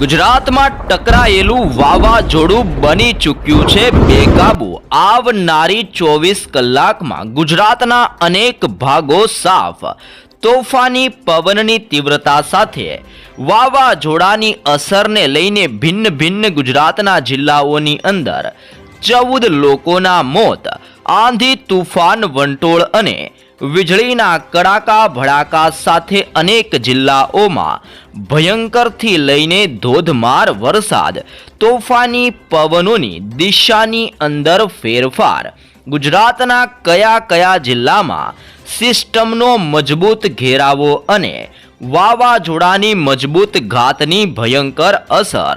ગુજરાતમાં ટકરાયેલું વાવાઝોડું બની ચૂક્યું છે બેકાબુ. આવનારી ચોવીસ કલાકમાં ગુજરાતના અનેક ભાગો સાફ. તોફાની પવનની તીવ્રતા સાથે વાવાઝોડાની અસરને લઈને ભિન્ન ભિન્ન ગુજરાતના જિલ્લાઓની અંદર ચૌદ લોકોના મોત. આંધી તુફાન વંટોળ અને વીજળીના કડાકા ભડાકા સાથે અનેક જિલ્લાઓમાં ભયંકરથી લઈને ધોધમાર વરસાદ, તોફાની પવનોની દિશાની અંદર ફેરફાર. ગુજરાતના કયા કયા જિલ્લામાં સિસ્ટમનો મજબૂત ઘેરાવો અને વાવાઝોડાની મજબૂત ઘાતની ભયંકર અસર?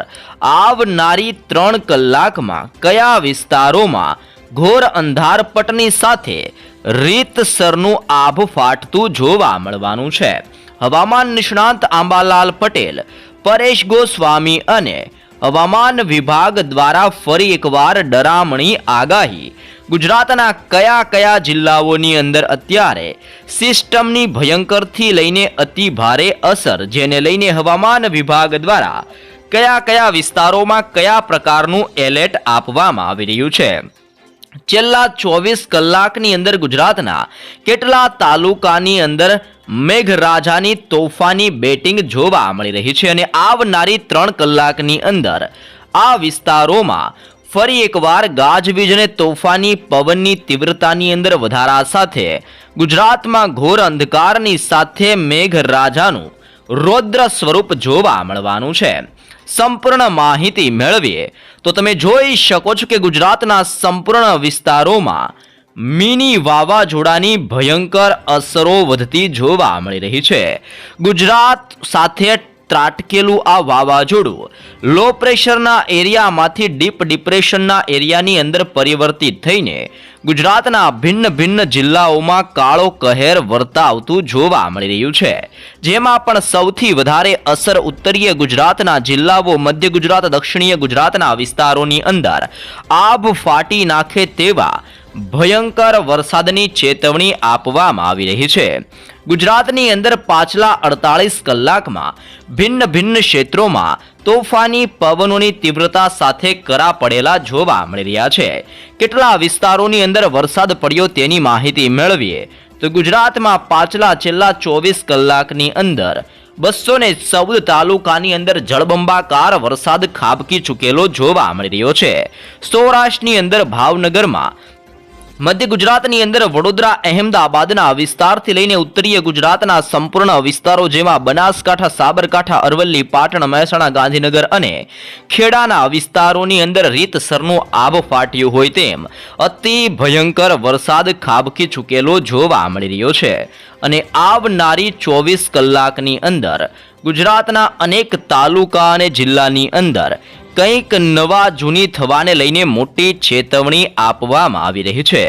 આવનારી ત્રણ કલાકમાં કયા વિસ્તારોમાં ઘોર અંધારપટની સાથે રીતસરનું આભ ફાટતું જોવા મળવાનું છે. હવામાન નિષ્ણાંત આંબાલાલ પટેલ, પરેશ ગોસ્વામી અને હવામાન વિભાગ દ્વારા ફરી એકવાર ડરામણી આગાહી. ગુજરાતના કયા કયા જિલ્લાઓની અંદર અત્યારે સિસ્ટમની ભયંકરથી લઈને અતિ ભારે અસર, જેને લઈને હવામાન વિભાગ દ્વારા કયા કયા વિસ્તારોમાં કયા પ્રકારનું એલર્ટ આપવામાં આવી રહ્યું છે? છેલ્લા ચોવીસ કલાકની અંદર ગુજરાતના કેટલા તાલુકાની અંદર મેઘરાજાની તોફાની બેટિંગ જોવા મળી રહી છે અને આવનારી ત્રણ કલાકની અંદર આ વિસ્તારોમાં ફરી એકવાર ગાજવીજ અને તોફાની પવનની તીવ્રતાની અંદર વધારા સાથે ગુજરાતમાં ઘોર અંધકારની સાથે મેઘરાજાનું રૌદ્ર સ્વરૂપ જોવા મળવાનું છે. સંપૂર્ણ માહિતી મેળવીએ, તો તમે જોઈ શકો છો કે ગુજરાતના સંપૂર્ણ વિસ્તારોમાં મિની વાવાઝોડાની ભયંકર અસરો વધતી જોવા મળી રહી છે. ગુજરાત સાથે ત્રાટકેલું આ વાવાઝોડું. લો પ્રેશરના એરિયામાંથી ડીપ ડિપ્રેશનના એરિયાની અંદર પરિવર્તિત થઈને ગુજરાતના ભિન્ન ભિન્ન જિલ્લાઓમાં કાળો કહેર વર્તાવતું જોવા મળી રહ્યું છે. જેમાં પણ સૌથી વધારે અસર ઉત્તરીય ગુજરાતના જિલ્લાઓ, મધ્ય ગુજરાત, દક્ષિણીય ગુજરાતના વિસ્તારોની અંદર આભ ફાટી નાખે તેવા ભયંકર વરસાદની ચેતવણી આપવામાં આવી રહી છે. ગુજરાતની અંદર પાછલા અડતાળીસ કલાકમાં ભિન્ન ભિન્ન ક્ષેત્રોમાં તોફાની પવનોની તીવ્રતા સાથે કરા પડેલા જોવા મળી રહ્યા છે. કેટલા વિસ્તારોની અંદર વરસાદ પડ્યો તેની માહિતી મેળવીએ તો ગુજરાતમાં પાછલા છેલ્લા ચોવીસ કલાકની અંદર બસો ને ચૌદ તાલુકાની અંદર જળબંબાકાર વરસાદ ખાબકી ચૂકેલો જોવા મળી રહ્યો છે. સૌરાષ્ટ્રની અંદર ભાવનગરમાં મધ્ય ગુજરાતની અંદર વડોદરા, અહેમદાબાદના વિસ્તારથી લઈને ઉત્તરીય ગુજરાતના સંપૂર્ણ વિસ્તારો જેમાં બનાસકાંઠા, સાબરકાંઠા, અરવલ્લી, પાટણ, મહેસાણા, ગાંધીનગર અને ખેડાના વિસ્તારોની અંદર રીતસરનું આબ ફાટ્યું હોય તેમ અતિ ભયંકર વરસાદ ખાબકી ચૂકેલો જોવા મળી રહ્યો છે. અને આવનારી ચોવીસ કલાકની અંદર ગુજરાતના અનેક તાલુકા અને જિલ્લાની અંદર કંઈક નવા જૂની થવાને લઈને મોટી ચેતવણી આપવામાં આવી રહી છે.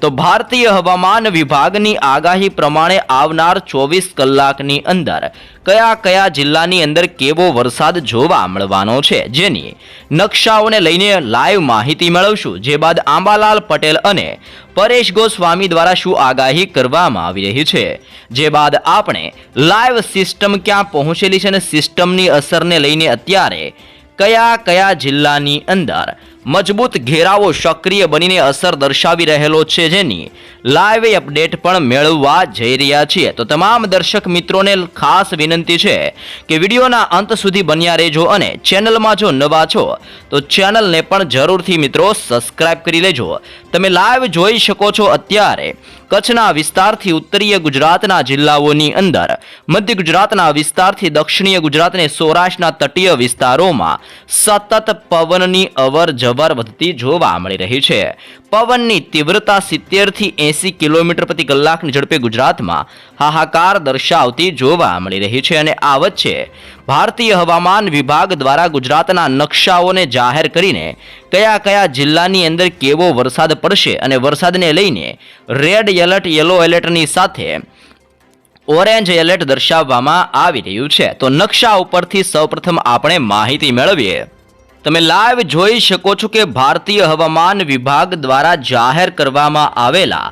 તો ભારતીય હવામાન વિભાગની આગાહી પ્રમાણે આવનાર ચોવીસ કલાકની અંદર કયા કયા જિલ્લાની અંદર કેવો વરસાદ જોવા મળવાનો છે, જેની નકશાઓને લઈને લાઈવ માહિતી મેળવશું. જે બાદ આંબાલાલ પટેલ અને પરેશ ગોસ્વામી દ્વારા શું આગાહી કરવામાં આવી રહી છે, જે બાદ આપણે લાઈવ સિસ્ટમ ક્યાં પહોંચેલી છે અને સિસ્ટમની અસરને લઈને અત્યારે કયા કયા જિલ્લાની અંદર મજબૂત ઘેરાવો સક્રિય બનીને અસર દર્શાવી રહેલો છે જેની લાઈવ અપડેટ પણ મેળવવા જઈ રહ્યા છીએ. તો તમામ દર્શક મિત્રોને ખાસ વિનંતી છે કે વિડીયોના અંત સુધી બન્યા રહેજો અને ચેનલમાં જો નવા છો, તો ચેનલને પણ જરૂરથી મિત્રો સબસ્ક્રાઇબ કરી લેજો. તમે લાઈવ જોઈ શકો છો અત્યારે કચ્છના વિસ્તારથી ઉત્તરીય ગુજરાતના જિલ્લાઓની અંદર, મધ્ય ગુજરાતના વિસ્તારથી દક્ષિણીય ગુજરાતને સૌરાષ્ટ્રના તટીય વિસ્તારોમાં સતત પવનની અવર જવર વધતી જોવા મળી રહી છે. પવનની તીવ્રતા સિત્તેરથી એંસી કિલોમીટર પ્રતિ કલાકની ઝડપે ગુજરાતમાં હાહાકાર દર્શાવતી જોવા મળી રહી છે અને આ વચ્ચે ભારતીય હવામાન વિભાગ દ્વારા ગુજરાતના નકશાઓને જાહેર કરીને કયા કયા જિલ્લાની અંદર કેવો વરસાદ પડશે અને વરસાદને લઈને રેડ એલર્ટ, યલો એલર્ટની સાથે ઓરેન્જ એલર્ટ દર્શાવવામાં આવી રહ્યું છે. તો નકશા ઉપરથી સૌપ્રથમ આપણે માહિતી મેળવીએ. તમે લાઈવ જોઈ શકો છો કે ભારતીય હવામાન વિભાગ દ્વારા જાહેર કરવામાં આવેલા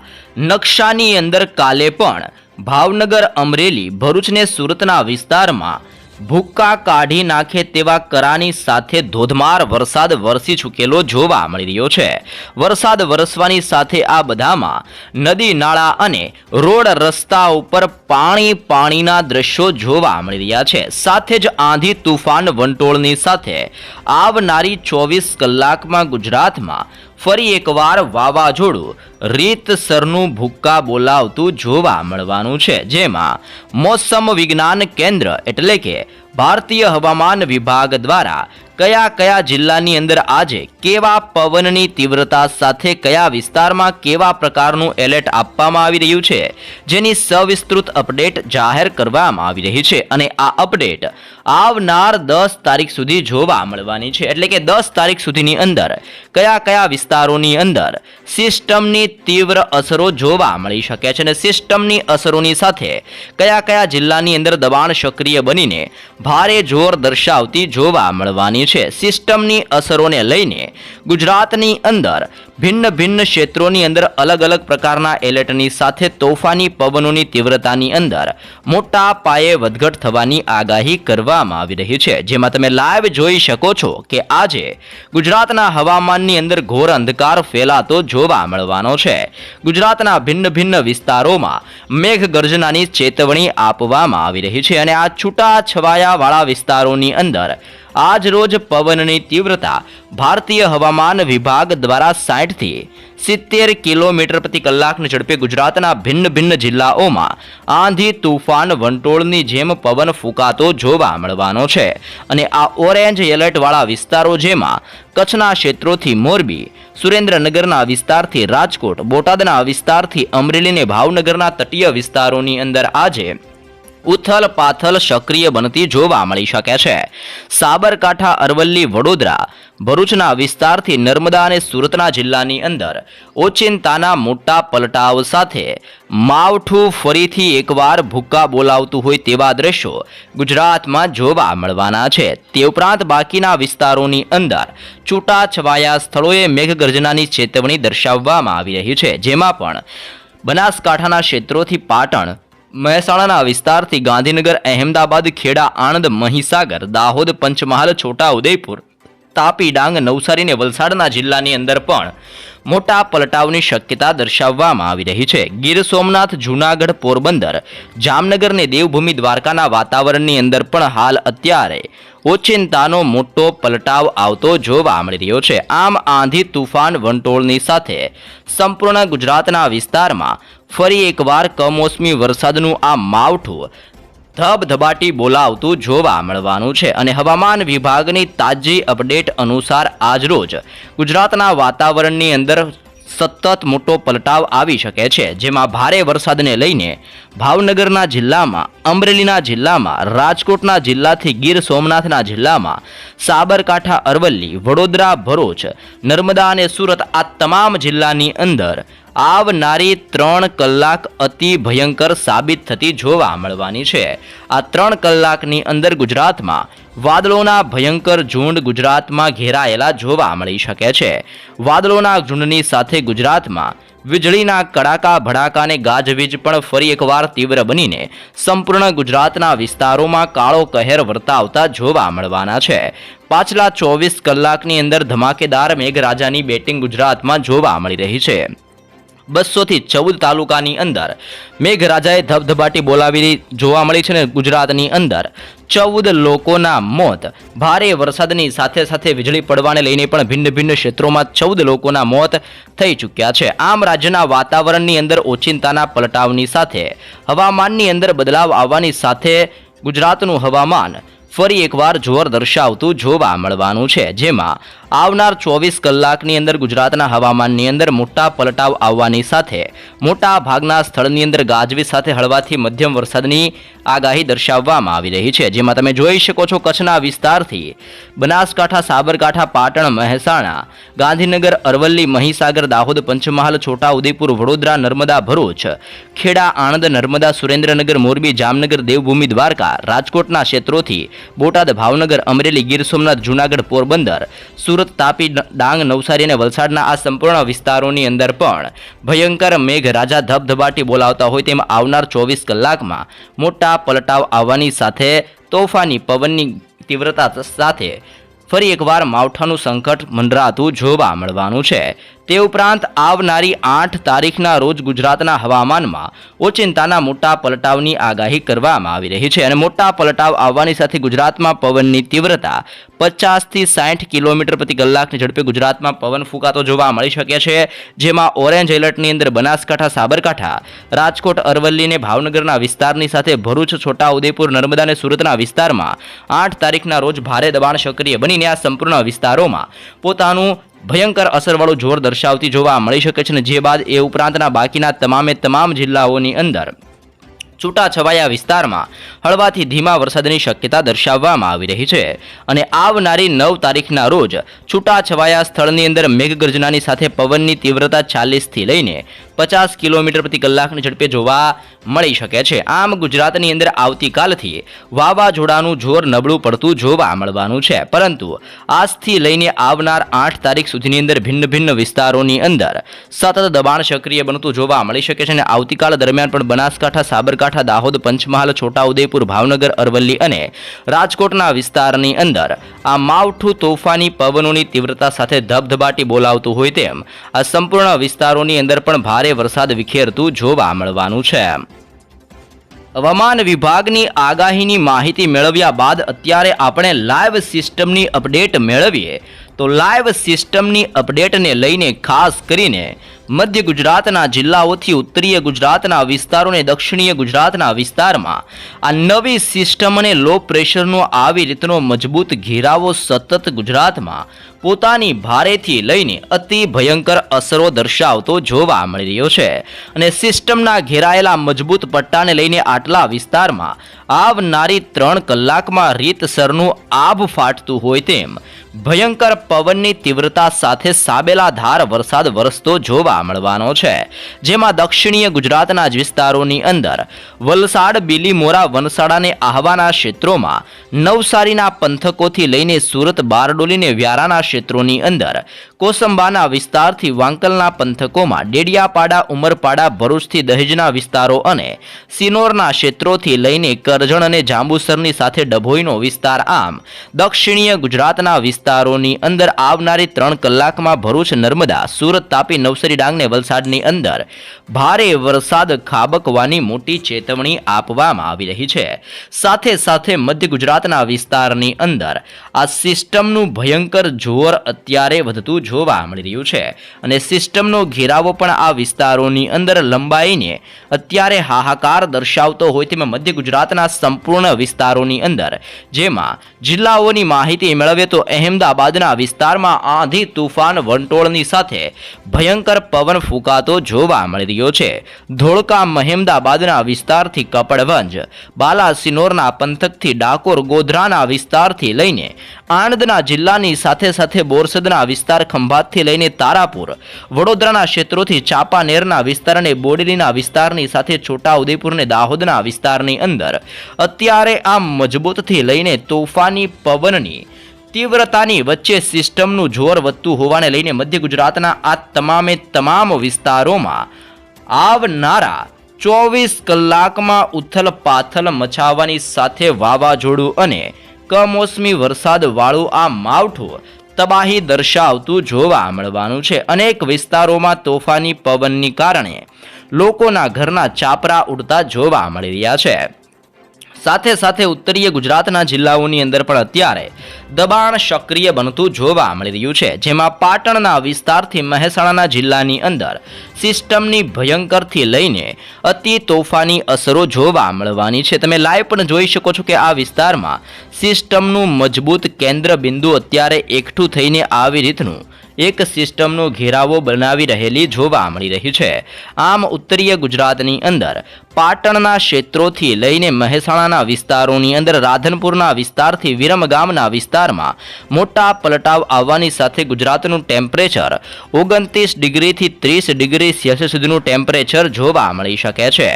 નકશાની અંદર કાલે પણ ભાવનગર અમરેલી ભરૂચ ને સુરતના વિસ્તારમાં ભૂક્કા કાઢી નાખે તેવા કરાની સાથે ધોધમાર વરસાદ વરસી ચૂકેલો જોવા મળી રહ્યો છે. વરસાદ વરસવાની સાથે આ બધામાં નદી, નાળા અને રોડ રસ્તા ઉપર પાણી, પાણીના દ્રશ્યો જોવા મળી રહ્યા છે. સાથે જ આંધી તુફાન વંટોળની સાથે આવનારી ચોવીસ કલાકમાં ગુજરાતમાં ફરી એકવાર વાવાઝોડું રીતસરનું ભૂક્કા બોલાવતું જોવા મળવાનું છે, જેમાં મોસમ વિજ્ઞાન કેન્દ્ર એટલે કે ભારતીય હવામાન વિભાગ દ્વારા કયા કયા જિલ્લાની અંદર આજે કેવા પવનની તીવ્રતા સાથે કયા વિસ્તારમાં કેવા પ્રકારનું એલર્ટ આપવામાં આવી રહ્યું છે, જેની સવિસ્તૃત અપડેટ જાહેર કરવામાં આવી રહી છે અને આ અપડેટ આવનાર દસ તારીખ સુધી જોવા મળવાની છે. એટલે કે દસ તારીખ સુધીની અંદર કયા કયા વિસ્તારોની અંદર સિસ્ટમની તીવ્ર અસરો જોવા મળી શકે છે અને સિસ્ટમની અસરોની સાથે કયા કયા જિલ્લાની અંદર દબાણ સક્રિય બનીને ભારે જોર દર્શાવતી જોવા મળવાની છે. સિસ્ટમની અસરોને લઈને ગુજરાતની અંદર ભિન્ન ભિન્ન ક્ષેત્રોની અંદર અલગ અલગ પ્રકારના એલર્ટની સાથે તોફાની પવનોની તીવ્રતાની અંદર મોટા પાયે વધઘટ થવાની આગાહી કરવામાં આવી રહી છે. જેમાં તમે લાઈવ જોઈ શકો છો કે આજે ગુજરાતના હવામાનની અંદર ઘોર અંધકાર ફેલાતો જોવા મળવાનો છે. ગુજરાતના ભિન્ન ભિન્ન વિસ્તારોમાં મેઘગર્જનાની ચેતવણી આપવામાં આવી રહી છે અને આ છૂટા છવાયાવાળા વિસ્તારોની અંદર. આજરોજ પવનની તીવ્રતા ભારતીય હવામાન વિભાગ દ્વારા સાઠથી સિત્તેર કિલોમીટર પ્રતિ કલાકની ઝડપે ગુજરાતના ભિન્ન ભિન્ન જિલ્લાઓમાં આંધી તુફાન વંટોળની જેમ પવન ફૂંકાતો જોવા મળવાનો છે. અને આ ઓરેન્જ એલર્ટવાળા વિસ્તારો જેમાં કચ્છના ક્ષેત્રોથી મોરબી, સુરેન્દ્રનગરના વિસ્તારથી રાજકોટ, બોટાદના વિસ્તારથી અમરેલી અને ભાવનગરના તટીય વિસ્તારોની અંદર આજે ઉથલ પાથલ સક્રિય બનતી જોવા મળી શકે છે. સાબરકાંઠા, અરવલ્લી, વડોદરા, ભરૂચના વિસ્તારથી નર્મદા અને સુરતના જિલ્લાની અંદર ઓચિંતાના મોટા પલટાવ સાથે માવઠું ફરીથી એકવાર ભૂક્કા બોલાવતું હોય તેવા દ્રશ્યો ગુજરાતમાં જોવા મળવાના છે. તે ઉપરાંત બાકીના વિસ્તારોની અંદર છૂટાછવાયા સ્થળોએ મેઘગર્જનાની ચેતવણી દર્શાવવામાં આવી રહી છે. જેમાં પણ બનાસકાંઠાના ક્ષેત્રોથી પાટણ મહેસાણાના વિસ્તારથી ગાંધીનગર, અહેમદાબાદ, ખેડા, આણંદ, મહીસાગર, દાહોદ, પંચમહાલ છોટા ઉદયપુર તાપી, ડાંગ, નવસારી અને વલસાડના જિલ્લાની અંદર પણ મોટા પલટાવની શક્યતા દર્શાવવામાં આવી રહી છે. ગીર સોમનાથ, જૂનાગઢ, પોરબંદર, જામનગર અને દેવભૂમિ દ્વારકાના વાતાવરણની અંદર પણ હાલ અત્યારે ઓચિંતાનો મોટો પલટાવ આવતો જોવા મળી રહ્યો છે. આમ આંધી તુફાન વંટોળની સાથે સંપૂર્ણ ગુજરાતના વિસ્તારમાં ફરી એકવાર કમોસમી વરસાદનું આ માવઠું ધબધબાટી બોલાવતું જોવા મળવાનું છે અને હવામાન વિભાગની તાજી અપડેટ અનુસાર આજરોજ ગુજરાતના વાતાવરણની અંદર સતત મોટો પલટાવ આવી શકે છે, જેમાં ભારે વરસાદને લઈને ભાવનગરના જિલ્લામાં, અમરેલીના જિલ્લામાં, રાજકોટના જિલ્લાથી ગીર સોમનાથના જિલ્લામાં, સાબરકાંઠા, અરવલ્લી, વડોદરા, ભરૂચ, નર્મદા અને સુરત આ તમામ જિલ્લાની અંદર આવનારી ત્રણ કલાક અતિ ભયંકર સાબિત થતી જોવા મળવાની છે. આ ત્રણ કલાકની અંદર ગુજરાતમાં વાદળોના ભયંકર ઝુંડ ગુજરાતમાં ઘેરાયેલા જોવા મળી શકે છે. વાદળોના ઝુંડની સાથે ગુજરાતમાં વીજળીના કડાકા ભડાકાને ગાજવીજ પણ ફરી એકવાર તીવ્ર બનીને સંપૂર્ણ ગુજરાતના વિસ્તારોમાં કાળો કહેર વર્તાવતા જોવા મળવાના છે. પાછલા ચોવીસ કલાકની અંદર ધમાકેદાર મેઘરાજાની બેટિંગ ગુજરાતમાં જોવા મળી રહી છે. બસોથી ચૌદ તાલુકાની અંદર. મેઘરાજાએ ધબધબાટી બોલાવી જોવા મળી છે ને ગુજરાતની અંદર. ચૌદ લોકોના મોત. ભારે વરસાદની સાથે સાથે વીજળી પડવાને લઈને પણ ભિન્ન ભિન્ન ક્ષેત્રોમાં ચૌદ લોકોના મોત થઈ ચૂક્યા છે. આમ રાજ્યના વાતાવરણની અંદર ઓચિંતાના પલટાવની સાથે, હવામાનની અંદર બદલાવ આવવાની સાથે ગુજરાતનું હવામાન ફરી એકવાર જોર દર્શાવતું જોવા મળવાનું છે. જેમાં આવનાર ચોવીસ કલાકની અંદર ગુજરાતના હવામાનની અંદર મોટા પલટાવ આવવાની સાથે મોટા ભાગના સ્થળની અંદર ગાજવી સાથે હળવાથી મધ્યમ વરસાદની આગાહી દર્શાવવામાં આવી રહી છે. જેમાં તમે જોઈ શકો છો કચ્છના વિસ્તારથી બનાસકાંઠા, સાબરકાંઠા, પાટણ, મહેસાણા, ગાંધીનગર, અરવલ્લી, મહીસાગર, દાહોદ, પંચમહાલ, છોટાઉદેપુર, વડોદરા, નર્મદા, ભરૂચ, ખેડા, આણંદ, નર્મદા, સુરેન્દ્રનગર, મોરબી, જામનગર, દેવભૂમિ, દ્વારકા, રાજકોટના ક્ષેત્રોથી બોટાદ, ભાવનગર, અમરેલી, ગીર સોમનાથ, જૂનાગઢ, પોરબંદર, સુરત તાપી ડાંગ, નવસારી અને વલસાડના આ સંપૂર્ણ વિસ્તારોની અંદર પણ ભયંકર મેઘરાજા ધબધબાટી બોલાવતા હોય તેમ આવનાર ચોવીસ કલાકમાં મોટા પલટાવ આવવાની સાથે તોફાની પવનની તીવ્રતા સાથે ફરી એકવાર માવઠાનું સંકટ મંડરાતું જોવા મળવાનું છે. તે ઉપરાંત આવનારી આઠ તારીખના રોજ ગુજરાતના હવામાનમાં ઓચિંતાના મોટા પલટાવની આગાહી કરવામાં આવી રહી છે અને મોટા પલટાવ આવવાની સાથે ગુજરાતમાં પવનની તીવ્રતા પચાસથી સાઠ કિલોમીટર પ્રતિ કલાકની ઝડપે ગુજરાતમાં પવન ફૂંકાતો જોવા મળી શકે છે. જેમાં ઓરેન્જ એલર્ટની અંદર બનાસકાંઠા, સાબરકાંઠા, રાજકોટ અરવલ્લી અને ભાવનગરના વિસ્તારની સાથે ભરૂચ, છોટાઉદેપુર, નર્મદા અને સુરતના વિસ્તારમાં આઠ તારીખના રોજ ભારે દબાણ સક્રિય બનીને આ સંપૂર્ણ વિસ્તારોમાં પોતાનું ભયંકર અસરવાળું જોર દર્શાવતી જોવા મળી શકે છે અને જે બાદ એ ઉપરાંતના બાકીના તમામે તમામ જિલ્લાઓની અંદર છૂટાછવાયા વિસ્તારમાં હળવાથી ધીમા વરસાદની શક્યતા દર્શાવવામાં આવી રહી છે. અને આવનારી નવ તારીખના રોજ છૂટાછવાયા સ્થળની અંદર મેઘગર્જનાની સાથે પવનની તીવ્રતા ચાલીસથી લઈને પચાસ કિલોમીટર પ્રતિ કલાકની ઝડપે જોવા મળી શકે છે. આમ ગુજરાતની અંદર આવતીકાલથી વાવાઝોડાનું જોર નબળું પડતું જોવા મળવાનું છે. પરંતુ આજથી લઈને આવનાર આઠ તારીખ સુધીની અંદર ભિન્ન ભિન્ન વિસ્તારોની અંદર સતત દબાણ સક્રિય બનતું જોવા મળી શકે છે અને આવતીકાલ દરમિયાન પણ બનાસકાંઠા, સાબરકાંઠા, દાહોદ, પંચમહાલ, છોટાઉદેપુર, ભાવનગર, અરવલ્લી અને રાજકોટના વિસ્તારની અંદર આ માવઠું તોફાની પવનોની તીવ્રતા સાથે ધબધબાટી બોલાવતું હોય તેમ આ સંપૂર્ણ વિસ્તારોની અંદર પણ ભારે વરસાદ વિખેરતું જોવા મળવાનું છે. હવામાન વિભાગની આગાહીની માહિતી મેળવ્યા બાદ અત્યારે આપણે લાઈવ સિસ્ટમની અપડેટ મેળવીએ. તો લાઈવ સિસ્ટમની અપડેટને લઈને ખાસ કરીને મધ્ય ગુજરાતના જિલ્લાઓથી ઉત્તરીય ગુજરાતના વિસ્તારો અને દક્ષિણીય ગુજરાતના વિસ્તારમાં આ નવી સિસ્ટમ અને લો પ્રેશરનો આવી રીતનો મજબૂત ઘેરાવો સતત ગુજરાતમાં પોતાની ભારેથી લઈને અતિ ભયંકર અસરો દર્શાવતો જોવા મળી રહ્યો છે. અને સિસ્ટમના ઘેરાયેલા મજબૂત પટ્ટાને લઈને આટલા વિસ્તારમાં આવનારી ત્રણ કલાકમાં રીતસરનું આભ ફાટતું હોય તેમ ભયંકર પવનની તીવ્રતા સાથે સાબેલા ધાર વરસાદ વરસતો જોવા મળવાનો છે. જેમાં દક્ષિણીય ગુજરાતના જ વિસ્તારોની અંદર વલસાડ, બીલીમોરા વનસાડા આહવાના ક્ષેત્રોમાં નવસારીના પંથકોથી લઈને સુરત, બારડોલીને વ્યારાના ક્ષેત્રોની અંદર કોસંબાના વિસ્તારથી વાંકલના પંથકોમાં ડેડિયાપાડા, ઉમરપાડા, ભરૂચથી દહેજના વિસ્તારો અને સિનોરના ક્ષેત્રોથી લઈને કરજણ અને જાંબુસરની સાથે ડભોઈનો વિસ્તાર આમ દક્ષિણીય ગુજરાતના વિસ્તારોની અંદર આવનારી ત્રણ કલાકમાં ભરૂચ, નર્મદા, સુરત તાપી, નવસારી ડાંગ વલસાડની અંદર ભારે વરસાદ ખાબકવાની મોટી ચેતવણી આપવામાં આવી રહી છે. સાથે સાથે મધ્ય ગુજરાતના વિસ્તારની અંદર આ સિસ્ટમનું ભયંકર જોર અત્યારે વધતું જોવા મળી રહ્યું છે અને સિસ્ટમનો ઘેરાવો પણ આ વિસ્તારોની અંદર લંબાઈને અત્યારે હાહાકાર દર્શાવતો હોય તેમાં મધ્ય ગુજરાતના સંપૂર્ણ વિસ્તારોની અંદર, જેમાં જિલ્લાઓની માહિતી મેળવે તો અહેમદાબાદના વિસ્તારમાં આંધી તુફાન વંટોળની સાથે ભયંકર પવન ફૂંકાતો જોવા મળી રહ્યો છે. ધોળકા મહેમદાબાદના વિસ્તારથી કપડવંજ, બાલાસિનોરના પંથકથી ડાકોર, ગોધરાના વિસ્તારથી લઈને આણંદના જિલ્લાની સાથે સાથે બોરસદના વિસ્તાર ખંભાતથી લઈને તારાપુર, વડોદરાના ક્ષેત્રોથી ચાંપાનેરના વિસ્તાર અને બોડેલીના વિસ્તારની સાથે છોટાઉદેપુર અને દાહોદના વિસ્તારની અંદર અત્યારે આ મજબૂતથી લઈને તોફાની પવનની તીવ્રતાની વચ્ચે સિસ્ટમનું જોર વધતું હોવાને લઈને મધ્ય ગુજરાતના આ તમામે તમામ વિસ્તારોમાં આવનારા ચોવીસ કલાકમાં ઉથલ પાથલ મચાવવાની સાથે વાવાઝોડું અને કમોસમી વરસાદવાળું આ માવઠું તબાહી દર્શાવતું જોવા મળવાનું છે. અનેક વિસ્તારોમાં તોફાની પવનની કારણે લોકોના ઘરના ચાપરા ઉડતા જોવા મળી રહ્યા છે. સાથે સાથે ઉત્તરીય ગુજરાતના જિલ્લાઓની અંદર પણ અત્યારે દબાણ સક્રિય બનતું જોવા મળી રહ્યું છે. જેમાં પાટણના વિસ્તારથી મહેસાણાના જિલ્લાની અંદર સિસ્ટમની ભયંકરથી લઈને અતિ તોફાની અસરો જોવા મળવાની છે. તમે લાઈવ પણ જોઈ શકો છો કે આ વિસ્તારમાં સિસ્ટમનું મજબૂત કેન્દ્ર બિંદુ અત્યારે એકઠું થઈને આવી રીતનું એક સિસ્ટમનો ઘેરાવો બનાવી રહેલી જોવા મળી રહી છે. આમ ઉત્તરીય ગુજરાતની અંદર પાટણના ક્ષેત્રોથી લઈને મહેસાણાના વિસ્તારોની અંદર રાધનપુરના વિસ્તારથી વિરમગામના વિસ્તારમાં મોટા પલટાવ આવવાની સાથે ગુજરાતનું ટેમ્પરેચર ઓગણત્રીસ ડિગ્રીથી ત્રીસ ડિગ્રી સેલ્સિયસ સુધીનું ટેમ્પરેચર જોવા મળી શકે છે.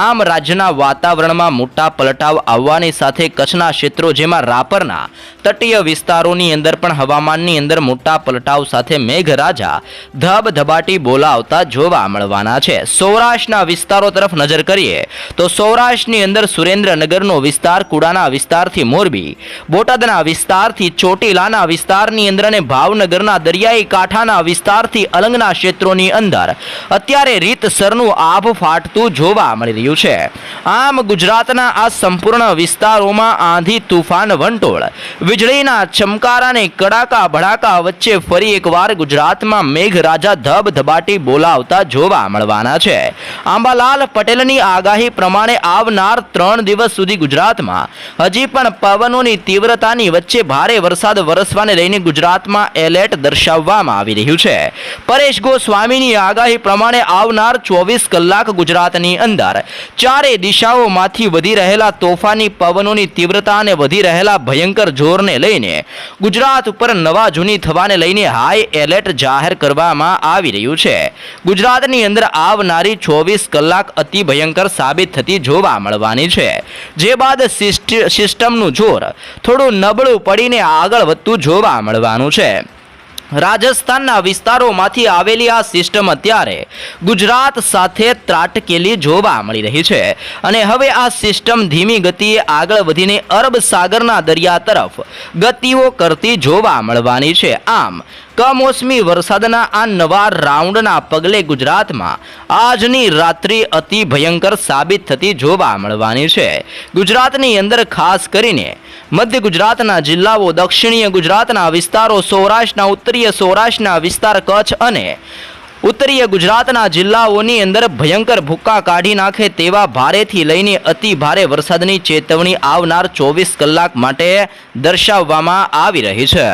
આમ રાજ્યના વાતાવરણમાં મોટા પલટાવ આવવાની સાથે કચ્છના ક્ષેત્રો જેમાં રાપરના તટીય વિસ્તારોની અંદર પણ હવામાનની અંદર મોટા પલટાવ સાથે મેઘરાજા ધબધબાટી બોલાવતા જોવા મળવાના છે. સૌરાષ્ટ્રના વિસ્તારો તરફ નજર કરીએ કરીએ, તો સૌરાષ્ટ્રની અંદર સુરેન્દ્રનગરનો વિસ્તાર, કુડાના વિસ્તારથી મોરબી, બોટાદના વિસ્તારથી ચોટીલાના વિસ્તારની અંદર અને ભાવનગરના દરિયાઈ કાંઠાના વિસ્તારથી અલંગના ક્ષેત્રોની અંદર. અત્યારે રીતસરનું આભ ફાટતું જોવા મળી રહ્યું છે. આમ ગુજરાતના આ સંપૂર્ણ વિસ્તારોમાં આંધી, તુફાન, વંટોળ, વીજળીના ચમકારાને કડાકા ભડાકા વચ્ચે ફરી એકવાર ગુજરાતમાં મેઘરાજા ધબધબાટી બોલાવતા જોવા મળવાના છે. આંબાલાલ પટેલની આગાહી પ્રમાણે આવનાર ત્રણ દિવસ સુધી ગુજરાતમાં હજી પણ પવનોની તીવ્રતાની વચ્ચે ભારે વરસાદ વરસવાને લઈને ગુજરાતમાં એલર્ટ દર્શાવવામાં આવી રહ્યું છે. પરેશ ગોસ્વામીની આગાહી પ્રમાણે આવનાર ચોવીસ કલાક ગુજરાતની અંદર ચારે દિશાઓમાંથી વધી રહેલા તોફાની પવનોની તીવ્રતા અને વધી રહેલા ભયંકર જોરને લઈને ગુજરાત ઉપર નવા જૂની થવાને લઈને હાઈ એલર્ટ જાહેર કરવામાં આવી રહ્યું છે. ગુજરાતની અંદર આવનારી ચોવીસ કલાક અતિ ભયંકર સાબિત થતી જોવા મળવાની છે. જે બાદ સિસ્ટ- સિસ્ટમનું જોર થોડું નબળું પડીને આગળ વધતું જોવા મળવાનું છે. રાજસ્થાનના વિસ્તારોમાંથી આવેલી આ સિસ્ટમ અત્યારે ગુજરાત સાથે ત્રાટકેલી જોવા મળી રહી છે. અને હવે આ સિસ્ટમ ધીમી ગતિએ આગળ વધીને અરબ સાગરના દરિયા તરફ ગતિઓ કરતી જોવા મળવાની છે. આમ, કમોસમી વરસાદના આ નવા રાઉન્ડના પગલે ગુજરાતમાં આજની રાત્રિ અતિ ભયંકર સાબિત થતી જોવા મળવાની છે. ગુજરાતની અંદર ખાસ કરીને મધ્ય ગુજરાતના જિલ્લાઓ, દક્ષિણીય ગુજરાતના વિસ્તારો, સૌરાષ્ટ્રના, ઉત્તરીય સૌરાષ્ટ્રના વિસ્તાર, કચ્છ અને ઉત્તરીય ગુજરાતના જિલ્લાઓની અંદર ભયંકર ભૂક્કા કાઢી નાખે તેવા ભારેથી લઈને અતિ ભારે વરસાદની ચેતવણી આવનાર ચોવીસ કલાક માટે દર્શાવવામાં આવી રહી છે.